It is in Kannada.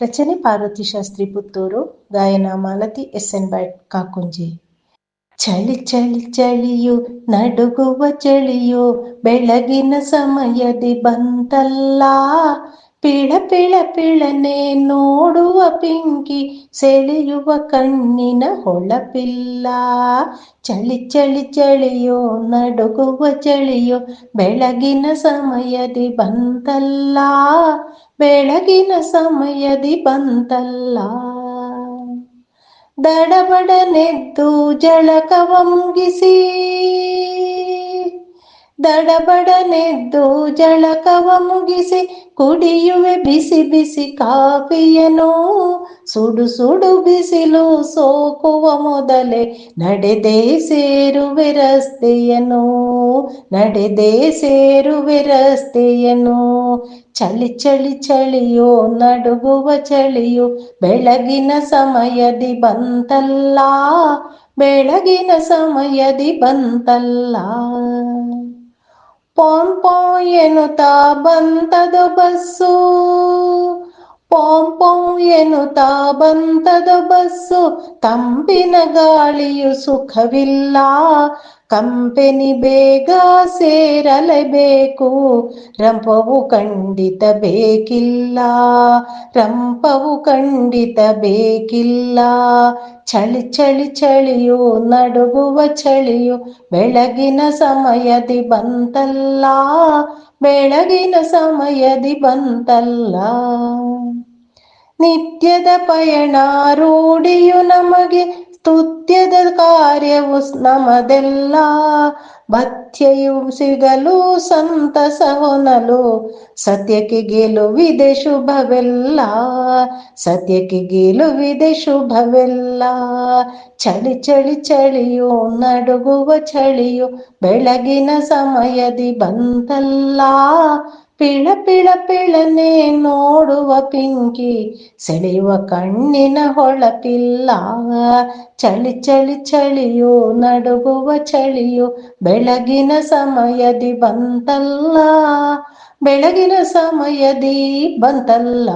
ರಚನೆ ಪಾರ್ವತಿ ಶಾಸ್ತ್ರಿ ಪುತ್ತೂರು ಗಾಯನ ಮಾಲತಿ ಎಸ್ ಎನ್ ಭಟ್ ಕಾಕುಂಜಿ ಚಳಿ ಚಳಿ ಚಳಿಯು ನಡುಗುವ ಚಳಿಯು ಬೆಳಗಿನ ಸಮಯದಿ ಬಂತಲ್ಲ ಪಿಳ ಪಿಳ ಪಿಳನೆ ನೋಡುವ ಪಿಂಕಿ ಸೆಳೆಯುವ ಕಣ್ಣಿನ ಹೊಳಪಿಲ್ಲ. ಚಳಿ ಚಳಿ ಚಳಿಯೋ, ನಡುಗುವ ಚಳಿಯೋ, ಬೆಳಗಿನ ಸಮಯದಿ ಬಂತಲ್ಲ. ಬೆಳಗಿನ ಸಮಯದಿ ಬಂತಲ್ಲ. ದಡಬಡನೆದ್ದು ಜಳಕವ ಮುಗಿಸಿ. ದಡಬಡನೆದ್ದು ಜಳಕವ ಮುಗಿಸಿ ಕುಡಿಯುವೆ ಬಿಸಿ ಬಿಸಿ ಕಾಫಿಯನು ಸುಡು ಸುಡು ಬಿಸಿಲು ಸೋಕುವ ಮೊದಲೇ ನಡೆದೇ ಸೇರುವೆ ರಸ್ತೆಯನು ನಡೆದೇ ಸೇರುವೆ ರಸ್ತೆಯನು ಚಳಿ ಚಳಿ ಚಳಿಯೋ ನಡುಗುವ ಚಳಿಯೋ ಬೆಳಗಿನ ಸಮಯದಿ ಬಂತಲ್ಲ. ಬೆಳಗಿನ ಸಮಯದಿ ಬಂತಲ್ಲ. ಪಾಂ ಎನ್ನುತ್ತಾ ಬಂತದ ಬಸ್ಸು. ಪೋಂಪೋಂ ಎನ್ನುತ್ತಾ ಬಂತದ ಬಸ್ಸು. ತಂಪಿನ ಗಾಳಿಯು ಸುಖವಿಲ್ಲ. ಕಂಪೆನಿ ಬೇಗ ಸೇರಲೇಬೇಕು. ರಂಪವು ಖಂಡಿತ ಬೇಕಿಲ್ಲ. ರಂಪವು ಖಂಡಿತ ಬೇಕಿಲ್ಲ. ಚಳಿ ಚಳಿ, ಚಳಿಯು, ನಡುಗುವ ಚಳಿಯು, ಬೆಳಗಿನ ಸಮಯದಿ ಬಂತಲ್ಲ. ಬೆಳಗಿನ ಸಮಯದಿ ಬಂತಲ್ಲ. ನಿತ್ಯದ ಪಯಣ ರೂಢಿಯು ನಮಗೆ ಸ್ತುತ್ಯದ ಕಾರ್ಯವು ನಮದೆಲ್ಲ. ಭತ್ಯೆಯು ಸಿಗಲು ಸಂತಸ ಹೊನಲು ಸತ್ಯಕ್ಕೆ ಗೆಲುವಿದೆ ಶುಭವೆಲ್ಲ. ಸತ್ಯಕ್ಕೆ ಗೆಲುವಿದೆ ಶುಭವೆಲ್ಲ. ಚಳಿ ಚಳಿ, ಚಳಿಯು, ನಡುಗುವ ಚಳಿಯೋ, ಬೆಳಗಿನ ಸಮಯದಿ ಬಂತಲ್ಲ. ಪಿಳ ಪಿಳ ಪಿಳನೆ ನೋಡುವ ಪಿಂಕಿ, ಸೆಳೆಯುವ ಕಣ್ಣಿನ ಹೊಳಪಿಲ್ಲ. ಚಳಿ ಚಳಿ ಚಳಿಯೋ, ನಡುಗುವ ಚಳಿಯೋ, ಬೆಳಗಿನ ಸಮಯದಿ ಬಂತಲ್ಲ. ಬೆಳಗಿನ ಸಮಯದಿ ಬಂತಲ್ಲ.